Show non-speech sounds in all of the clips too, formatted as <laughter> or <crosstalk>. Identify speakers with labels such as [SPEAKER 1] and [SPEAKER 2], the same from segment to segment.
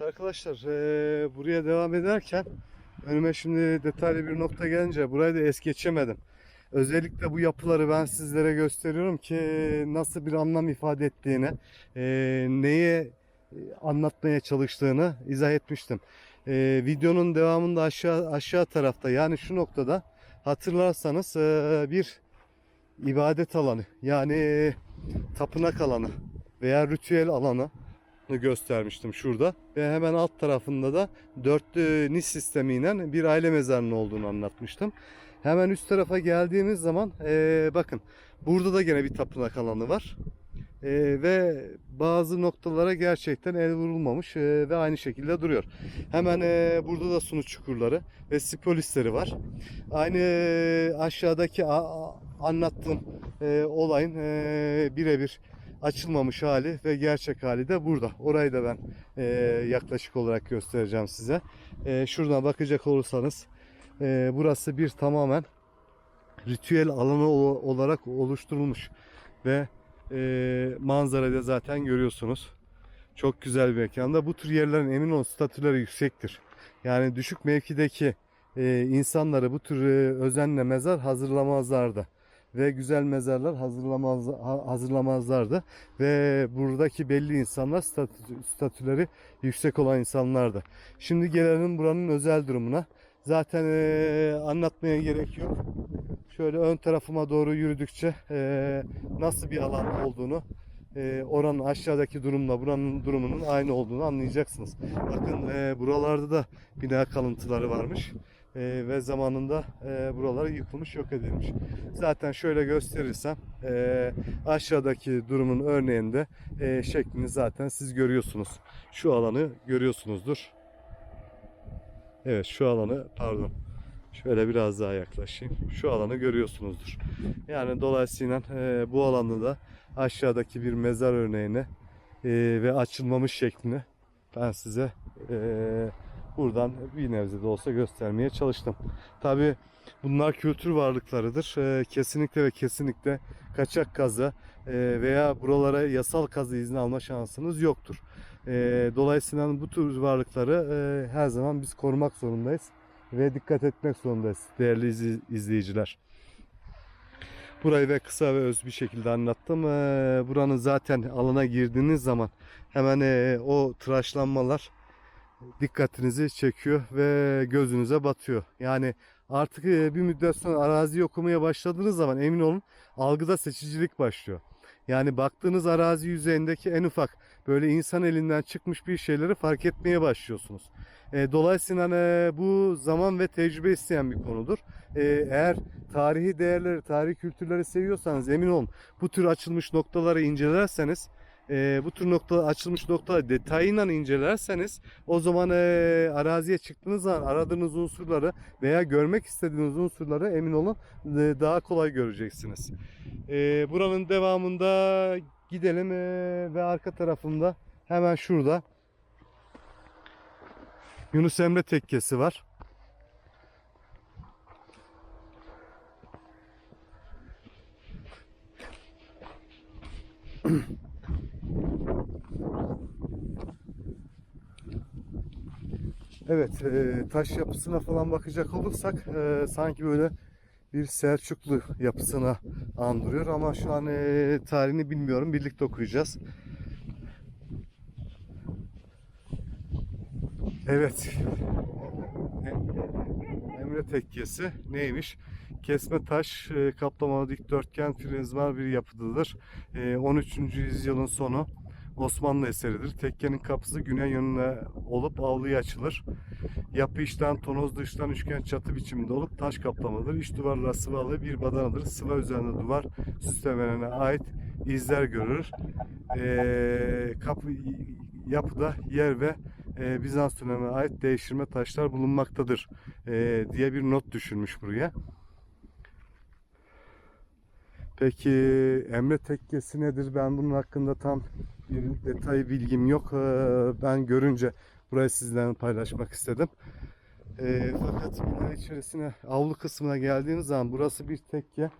[SPEAKER 1] Arkadaşlar eee, buraya devam ederken önüme şimdi detaylı bir nokta gelince burayı da es geçemedim. Özellikle bu yapıları ben sizlere gösteriyorum ki nasıl bir anlam ifade ettiğini, eee, neye e, anlatmaya çalıştığını izah etmiştim. Eee, videonun devamında aşağı aşağı tarafta yani şu noktada hatırlarsanız eee, bir ibadet alanı yani tapınak alanı veya ritüel alanı göstermiştim şurada. Ve hemen alt tarafında da dörtlü nis sistemiyle bir aile mezarının olduğunu anlatmıştım. Hemen üst tarafa geldiğimiz zaman eee, bakın burada da gene bir tapınak alanı var. Eee, ve bazı noktalara gerçekten el vurulmamış eee, ve aynı şekilde duruyor. Hemen eee, burada da sunu çukurları ve sipolisleri var. Aynı aşağıdaki a- a- anlattığım eee, olayın eee, birebir açılmamış hali ve gerçek hali de burada. Orayı da ben eee, yaklaşık olarak göstereceğim size. Eee, şuradan bakacak olursanız eee, burası bir tamamen ritüel alanı olarak oluşturulmuş ve eee manzarayı da zaten görüyorsunuz. Çok güzel bir mekanda. Bu tür yerlerin emin olun statüleri yüksektir. Yani düşük mevkideki eee, insanları bu tür eee, özenle mezar hazırlamazlardı ve güzel mezarlar hazırlamaz ha- hazırlamazlardı ve buradaki belli insanlar statü, statüleri yüksek olan insanlardı. Şimdi gelelim buranın özel durumuna. Zaten eee, anlatmaya gerek yok. Şöyle ön tarafıma doğru yürüdükçe eee, nasıl bir alan olduğunu eee, oranın aşağıdaki durumla buranın durumunun aynı olduğunu anlayacaksınız. Bakın eee, buralarda da bina kalıntıları varmış. Eee, ve zamanında eee buraları yıkılmış yok edilmiş. Zaten şöyle gösterirsem eee, aşağıdaki durumun örneğinde eee, şeklini zaten siz görüyorsunuz. Şu alanı görüyorsunuzdur. Evet şu alanı pardon. Şöyle biraz daha yaklaşayım. Şu alanı görüyorsunuzdur. Yani dolayısıyla eee, bu alanda da aşağıdaki bir mezar örneğini eee, ve açılmamış şeklini ben size eee, buradan bir nebze de olsa göstermeye çalıştım. Tabi bunlar kültür varlıklarıdır. Eee, kesinlikle ve kesinlikle kaçak kazı eee, veya buralara yasal kazı izni alma şansınız yoktur. Eee, dolayısıyla bu tür varlıkları eee, her zaman biz korumak zorundayız ve dikkat etmek zorundayız değerli izleyiciler. Burayı ve kısa ve öz bir şekilde anlattım. Eee, buranın zaten alana girdiğiniz zaman hemen eee, o tıraşlanmalar dikkatinizi çekiyor ve gözünüze batıyor. Yani artık eee, bir müddet sonra araziyi okumaya başladığınız zaman emin olun algıda seçicilik başlıyor. Yani baktığınız arazi yüzeyindeki en ufak böyle insan elinden çıkmış bir şeyleri fark etmeye başlıyorsunuz. E, dolayısıyla e, bu zaman ve tecrübe isteyen bir konudur. E, eğer tarihi değerleri, tarihi kültürleri seviyorsanız emin olun bu tür açılmış noktaları incelerseniz e, bu tür nokta açılmış noktaları detayıyla incelerseniz o zaman e, araziye çıktığınız zaman aradığınız unsurları veya görmek istediğiniz unsurları emin olun e, daha kolay göreceksiniz. E, buranın devamında gidelim e, ve arka tarafında hemen şurada Yunus Emre tekkesi var. <clears throat> Evet, e, taş yapısına falan bakacak olursak e, sanki böyle bir Selçuklu yapısına andırıyor ama şu an e, tarihini bilmiyorum. Birlikte okuyacağız. Evet. E- Emre Tekkesi neymiş? Kesme taş e, kaplamalı dikdörtgen prizmal bir yapıdadır. E, 13. yüzyılın sonu Osmanlı eseridir. Tekkenin kapısı güney yönüne olup avluya açılır. Yapı içten tonoz dıştan üçgen çatı biçiminde olup taş kaplamalıdır. İç duvarlar sıvalı bir badanadır. Sıva üzerinde duvar süslemelerine ait izler görülür. E, kapı yapıda yer ve e, Bizans dönemine ait değiştirme taşlar bulunmaktadır e, diye bir not düşürmüş buraya. Peki Emre Tekkesi nedir? Ben bunun hakkında tam bir detay bilgim yok. Ee, Ben görünce burayı sizlerle paylaşmak istedim. Ee, fakat bina içerisine avlu kısmına geldiğiniz zaman burası bir tekke.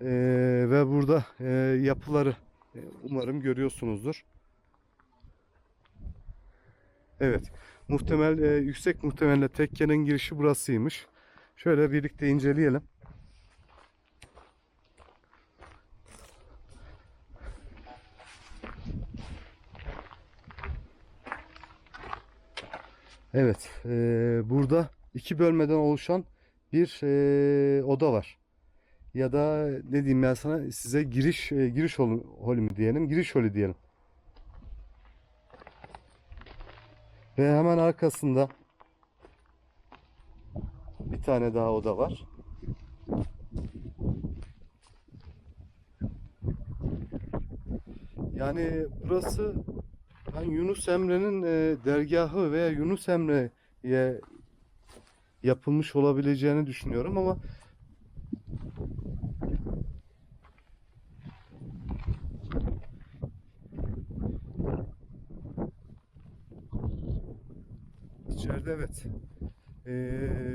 [SPEAKER 1] Ee, ve burada e, yapıları e, umarım görüyorsunuzdur. Evet. Muhtemel e, yüksek muhtemelle tekkenin girişi burasıymış. Şöyle birlikte inceleyelim. Evet, e, burada iki bölmeden oluşan bir e, oda var. Ya da ne diyeyim ben sana size giriş e, giriş holü, holü mü diyelim, giriş holü diyelim. Ve hemen arkasında bir tane daha oda var. Yani burası ben Yunus Emre'nin e, dergahı veya Yunus Emre'ye yapılmış olabileceğini düşünüyorum ama içeride evet ee,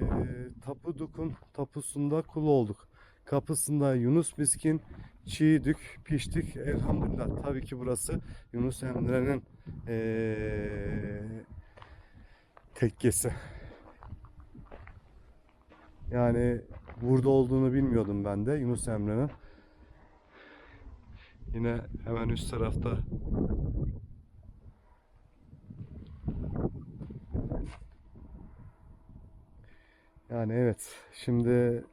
[SPEAKER 1] Tapuduk'un tapusunda kul olduk. Kapısında Yunus miskin çiğdük, piştik elhamdülillah. Tabii ki burası Yunus Emre'nin ee, tekkesi. Yani burada olduğunu bilmiyordum ben de Yunus Emre'nin. Yine hemen üst tarafta Yani evet. Şimdi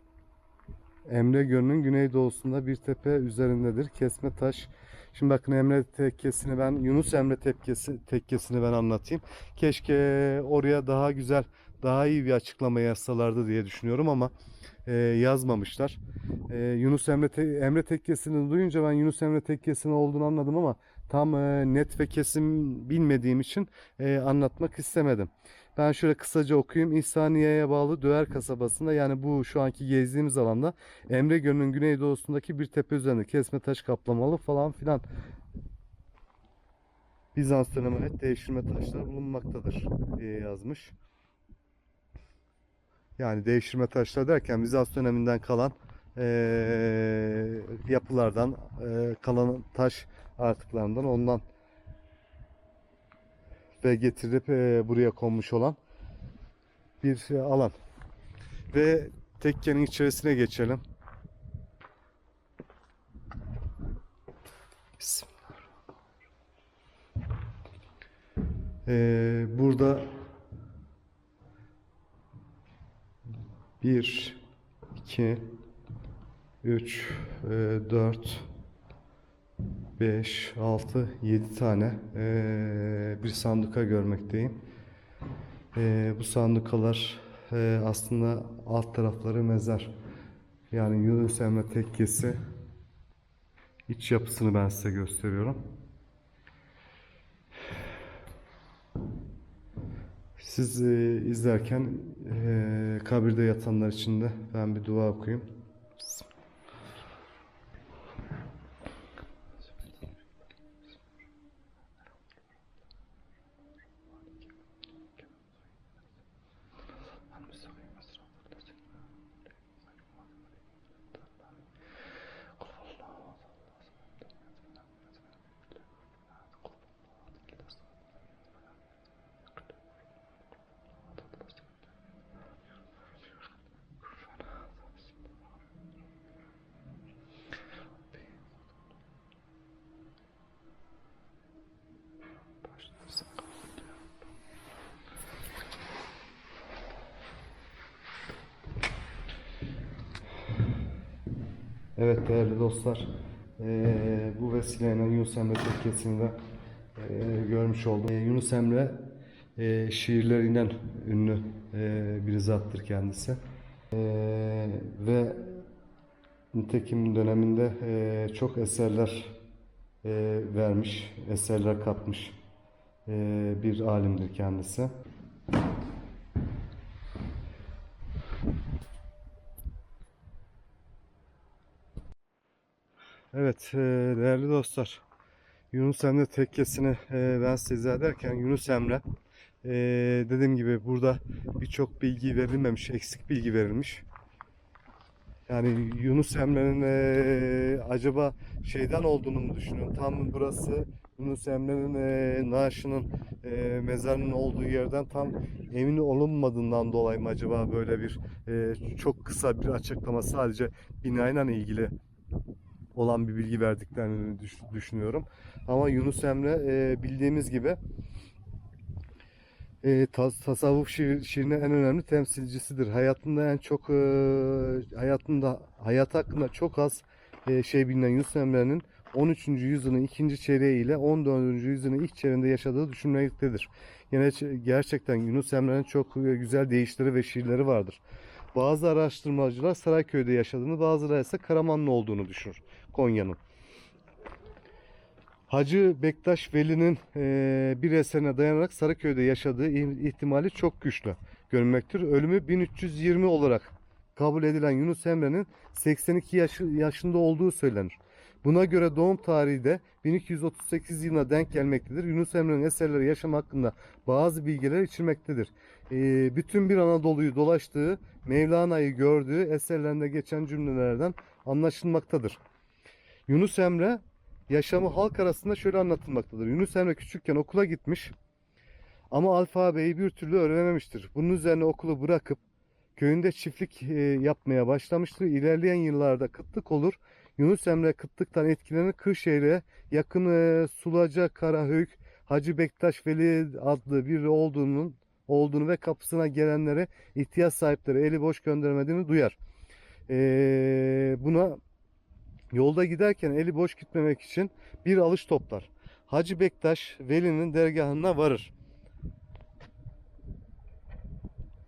[SPEAKER 1] Emre Gölü'nün güneydoğusunda bir tepe üzerindedir. Kesme taş. Şimdi bakın Emre tekkesini ben Yunus Emre tekkesi tekkesini ben anlatayım. Keşke oraya daha güzel, daha iyi bir açıklama yazsalardı diye düşünüyorum ama e, yazmamışlar. E, Yunus Emre te- Emre tekkesini duyunca ben Yunus Emre tekkesinin olduğunu anladım ama tam e, net ve kesin bilmediğim için e, anlatmak istemedim. Ben şöyle kısaca okuyayım. İhsaniye'ye bağlı Döğer kasabasında yani bu şu anki gezdiğimiz alanda Emre Gölü'nün güneydoğusundaki bir tepe üzerinde kesme taş kaplamalı falan filan. Bizans dönemine ait devşirme taşlar bulunmaktadır diye yazmış. Yani devşirme taşlar derken Bizans döneminden kalan eee, yapılardan eee, kalan taş artıklarından ondan ve getirilip eee, buraya konmuş olan bir e, alan. Ve tekkenin içerisine geçelim. Eee, burada bir, iki, üç, e, dört, beş, altı, yedi tane eee, bir sanduka görmekteyim. Eee, bu sandukalar eee, aslında alt tarafları mezar. Yani Yunus Emre Tekkesi iç yapısını ben size gösteriyorum. Siz eee, izlerken eee, kabirde yatanlar için de ben bir dua okuyayım. Evet değerli dostlar, eee, bu vesileyle Yunus Emre Tekkesi'ni de eee, görmüş oldum. Eee, Yunus Emre eee, şiirleriyle ünlü eee, bir zattır kendisi. Eee, ve nitekim döneminde eee, çok eserler eee, vermiş, eserler katmış eee, bir alimdir kendisi. Evet e, değerli dostlar Yunus Emre tekkesini e, ben size ederken Yunus Emre e, dediğim gibi burada birçok bilgi verilmemiş, eksik bilgi verilmiş. Yani Yunus Emre'nin e, acaba şeyden olduğunu mu düşünüyorum? Tam burası Yunus Emre'nin e, naaşının mezarının olduğu yerden tam emin olunmadığından dolayı mı acaba böyle bir çok kısa bir açıklama sadece binayla ilgili olan bir bilgi verdiklerini düş- düşünüyorum. Ama Yunus Emre e, bildiğimiz gibi e, tas- tasavvuf şiir, şiirinin en önemli temsilcisidir. Hayatında en çok e, hayatında hayat hakkında çok az şey bilinen Yunus Emre'nin 13. yüzyılın ikinci çeyreği ile 14. yüzyılın ilk çeyreğinde yaşadığı düşünülmektedir. Yine gerçekten Yunus Emre'nin çok güzel deyişleri ve şiirleri vardır. Bazı araştırmacılar Sarayköy'de yaşadığını, bazıları ise Karamanlı olduğunu düşünür Konya'nın. Hacı Bektaş Veli'nin e, bir eserine dayanarak Sarıköy'de yaşadığı ih- ihtimali çok güçlü görünmektir. Ölümü 1320 olarak kabul edilen Yunus Emre'nin 82 yaşı, yaşında olduğu söylenir. Buna göre doğum tarihi de 1238 yılına denk gelmektedir. Yunus Emre'nin eserleri yaşam hakkında bazı bilgiler içermektedir. E, bütün bir Anadolu'yu dolaştığı, Mevlana'yı gördüğü eserlerinde geçen cümlelerden anlaşılmaktadır. Yunus Emre yaşamı halk arasında şöyle anlatılmaktadır. Yunus Emre küçükken okula gitmiş ama alfabeyi bir türlü öğrenememiştir. Bunun üzerine okulu bırakıp köyünde çiftlik e, yapmaya başlamıştır. İlerleyen yıllarda kıtlık olur. Yunus Emre kıtlıktan etkilenir. Kırşehir'e yakın e, Sulaca Karahöyük Hacı Bektaş Veli adlı biri olduğunun olduğunu ve kapısına gelenlere ihtiyaç sahipleri eli boş göndermediğini duyar. E, buna Yolda giderken eli boş gitmemek için bir alış toplar. Hacı Bektaş Veli'nin dergahına varır.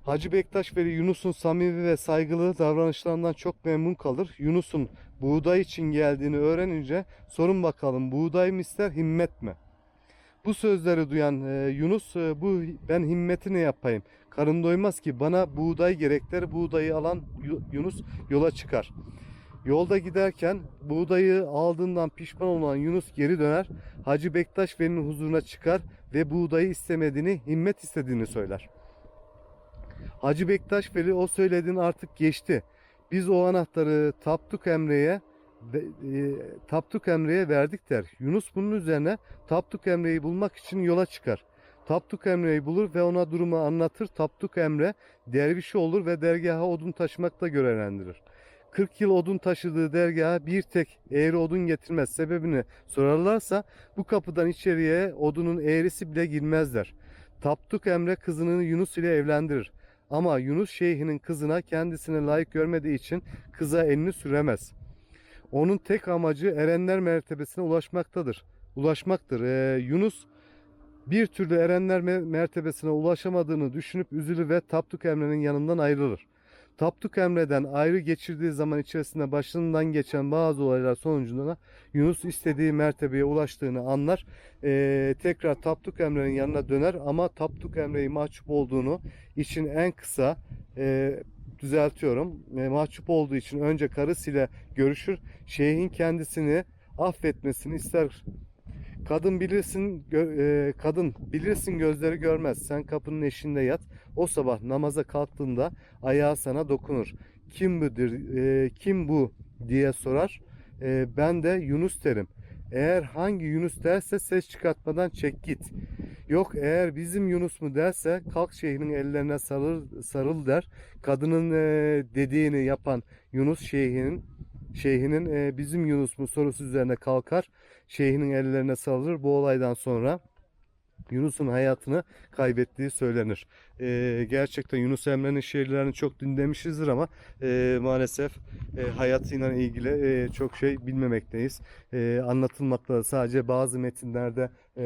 [SPEAKER 1] Hacı Bektaş Veli Yunus'un samimi ve saygılı davranışlarından çok memnun kalır. Yunus'un buğday için geldiğini öğrenince sorun bakalım buğday mı ister himmet mi? Bu sözleri duyan e, Yunus e, bu ben himmeti ne yapayım? Karın doymaz ki bana buğday gerekler. Buğdayı alan Yu- Yunus yola çıkar. Yolda giderken buğdayı aldığından pişman olan Yunus geri döner. Hacı Bektaş Veli'nin huzuruna çıkar ve buğdayı istemediğini, himmet istediğini söyler. Hacı Bektaş Veli o söylediğin artık geçti. Biz o anahtarı Tapduk Emre'ye e, Tapduk Emre'ye verdik der. Yunus bunun üzerine Tapduk Emre'yi bulmak için yola çıkar. Tapduk Emre'yi bulur ve ona durumu anlatır. Tapduk Emre dervişi olur ve dergaha odun taşımakla görevlendirir. 40 yıl odun taşıdığı dergaha bir tek eğri odun getirmez sebebini sorarlarsa bu kapıdan içeriye odunun eğrisi bile girmezler. Tapduk Emre kızını Yunus ile evlendirir. Ama Yunus şeyhinin kızına kendisine layık görmediği için kıza elini süremez. Onun tek amacı erenler mertebesine ulaşmaktadır. Ulaşmaktır. Ee, Yunus bir türlü erenler me- mertebesine ulaşamadığını düşünüp üzülür ve Tapduk Emre'nin yanından ayrılır. Tapduk Emre'den ayrı geçirdiği zaman içerisinde başından geçen bazı olaylar sonucunda Yunus istediği mertebeye ulaştığını anlar. Ee, tekrar Tapduk Emre'nin yanına döner ama Tapduk Emre'yi mahcup olduğunu için en kısa e, düzeltiyorum. E, mahcup olduğu için önce karısıyla görüşür. Şeyhin kendisini affetmesini ister. Kadın bilirsin e, kadın bilirsin gözleri görmez. Sen kapının eşinde yat. O sabah namaza kalktığında ayağı sana dokunur. Kim budur? e, kim bu diye sorar. E, ben de Yunus derim. Eğer hangi Yunus derse ses çıkartmadan çek git. Yok eğer bizim Yunus mu derse kalk şeyhinin ellerine sarıl, sarıl der. Kadının e, dediğini yapan Yunus şeyhinin şeyhinin e, bizim Yunus mu sorusu üzerine kalkar. Şeyhinin ellerine sarılır. Bu olaydan sonra Yunus'un hayatını kaybettiği söylenir. E, gerçekten Yunus Emre'nin şiirlerini çok dinlemişizdir ama e, maalesef e, hayatıyla ilgili e, çok şey bilmemekteyiz. E, anlatılmakta sadece bazı metinlerde e,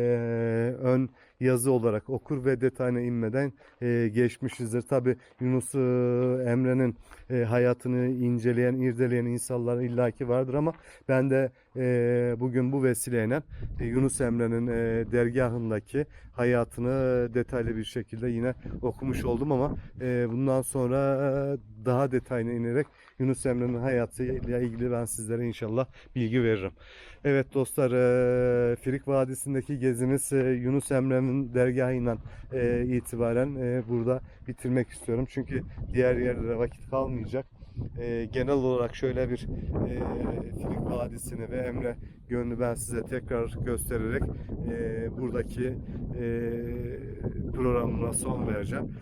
[SPEAKER 1] ön yazı olarak okur ve detayına inmeden e, geçmişizdir. Tabi Yunus e, Emre'nin e, hayatını inceleyen, irdeleyen insanlar illaki vardır ama ben de e, bugün bu vesileyle e, Yunus Emre'nin e, dergahındaki hayatını detaylı bir şekilde yine okumuş oldum ama e, bundan sonra daha detayına inerek Yunus Emre'nin hayatıyla ilgili ben sizlere inşallah bilgi veririm. Evet dostlar, e, Firik Vadisi'ndeki gezimiz e, Yunus Emre'nin dergahıyla e, itibaren e, burada bitirmek istiyorum. Çünkü diğer yerlere vakit kalmayacak. e, genel olarak şöyle bir Filik Vadisi'ni ve Emre Gölü'nü ben size tekrar göstererek buradaki programıma son vereceğim.